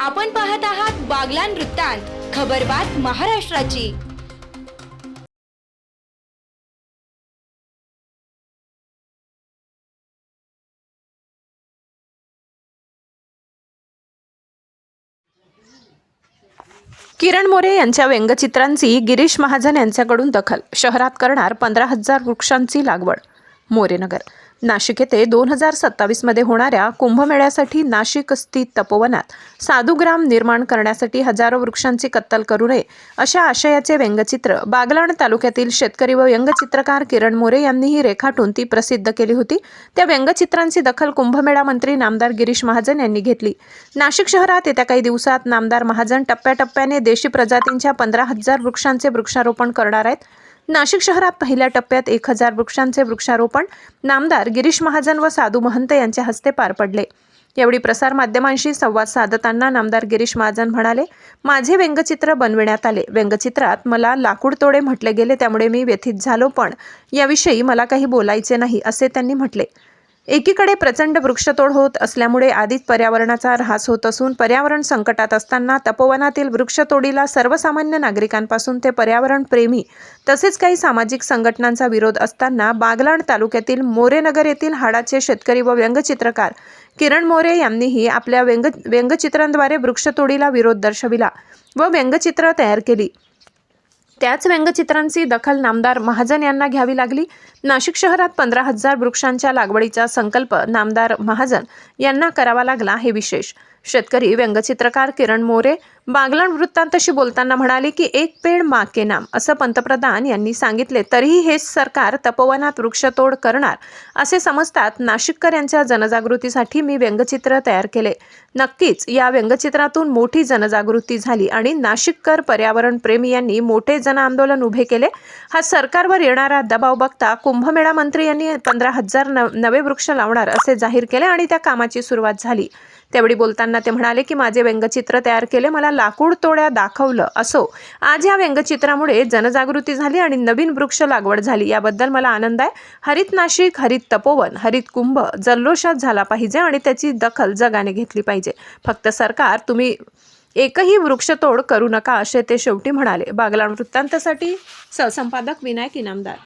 आपण पाहत आहात बागलान वृत्तांत खबरबात महाराष्ट्राची. किरण मोरे यांच्या व्यंगचित्रांची गिरीश महाजन यांच्याकडून दखल शहरात करणार पंधरा हजार वृक्षांची लागवड. मोरेनगर. नाशिक येथे दोन हजार सत्तावीसमध्ये होणाऱ्या कुंभमेळ्यासाठी नाशिक स्थित तपोवनात साधुग्राम निर्माण करण्यासाठी हजारो वृक्षांची कत्तल करू नये अशा आशयाचे व्यंगचित्र बागलाण तालुक्यातील शेतकरी व व्यंगचित्रकार किरण मोरे यांनीही रेखाटून ती प्रसिद्ध केली होती. त्या व्यंगचित्रांची दखल कुंभमेळा मंत्री नामदार गिरीश महाजन यांनी घेतली. नाशिक शहरात येत्या काही दिवसात नामदार महाजन टप्प्याटप्प्याने देशी प्रजातींच्या पंधरा हजार वृक्षांचे वृक्षारोपण करणार आहेत. नाशिक शहरात पहिल्या टप्प्यात एक हजार वृक्षांचे वृक्षारोपण. नामदार गिरीश महाजन व साधू महंत यांच्या हस्ते पार पडले. यावेळी प्रसारमाध्यमांशी संवाद साधताना नामदार गिरीश महाजन म्हणाले माझे व्यंगचित्र बनविण्यात आले. व्यंगचित्रात मला लाकूड तोडे म्हटले गेले त्यामुळे मी व्यथित झालो पण याविषयी मला काही बोलायचे नाही असे त्यांनी म्हटले. एकीकडे प्रचंड वृक्षतोड होत असल्यामुळे आधीच पर्यावरणाचा ऱ्हास होत असून पर्यावरण संकटात असताना तपोवनातील वृक्षतोडीला सर्वसामान्य नागरिकांपासून ते पर्यावरण प्रेमी तसेच काही सामाजिक संघटनांचा विरोध असताना बागलाण तालुक्यातील मोरेनगर येथील हाडाचे शेतकरी व व्यंगचित्रकार किरण मोरे यांनीही आपल्या व्यंग व्यंगचित्रांद्वारे वृक्षतोडीला विरोध दर्शविला व व्यंगचित्र तयार केली. त्याच व्यंगचित्रांची दखल नामदार महाजन यांना घ्यावी लागली. नाशिक शहरात पंधरा हजार वृक्षांच्या लागवडीचा संकल्प नामदार महाजन यांना करावा लागला हे विशेष. शेतकरी व्यंगचित्रकार किरण मोरे बागलाण वृत्तांतशी बोलताना म्हणाले की एक पेड मा के नाम असं पंतप्रधान यांनी सांगितले. तरीही हे सरकार तपोवनात वृक्षतोड करणार असे समजतात नाशिककर यांच्या जनजागृतीसाठी मी व्यंगचित्र तयार केले. नक्कीच या व्यंगचित्रातून मोठी जनजागृती झाली आणि नाशिककर पर्यावरण प्रेमी यांनी मोठे जन आंदोलन उभे केले. हा सरकारवर येणारा दबाव बघता कुंभमेळा मंत्री यांनी पंधरा हजार नवे वृक्ष लावणार असे जाहीर केले आणि त्या कामाची सुरुवात झाली. त्यावेळी बोलताना ते म्हणाले की माझे व्यंगचित्र तयार केले मला लाकूड तोड्या दाखवलं असो. आज या व्यंगचित्रामुळे जनजागृती झाली आणि नवीन वृक्ष लागवड झाली. याबद्दल मला आनंद आहे. हरित नाशिक हरित तपोवन हरित कुंभ जल्लोषात झाला पाहिजे आणि त्याची दखल जगाने घेतली पाहिजे. फक्त सरकार तुम्ही एकही वृक्षतोड करू नका असे ते शेवटी म्हणाले. बागलाण वृत्तांतासाठी सहसंपादक विनायक इनामदार.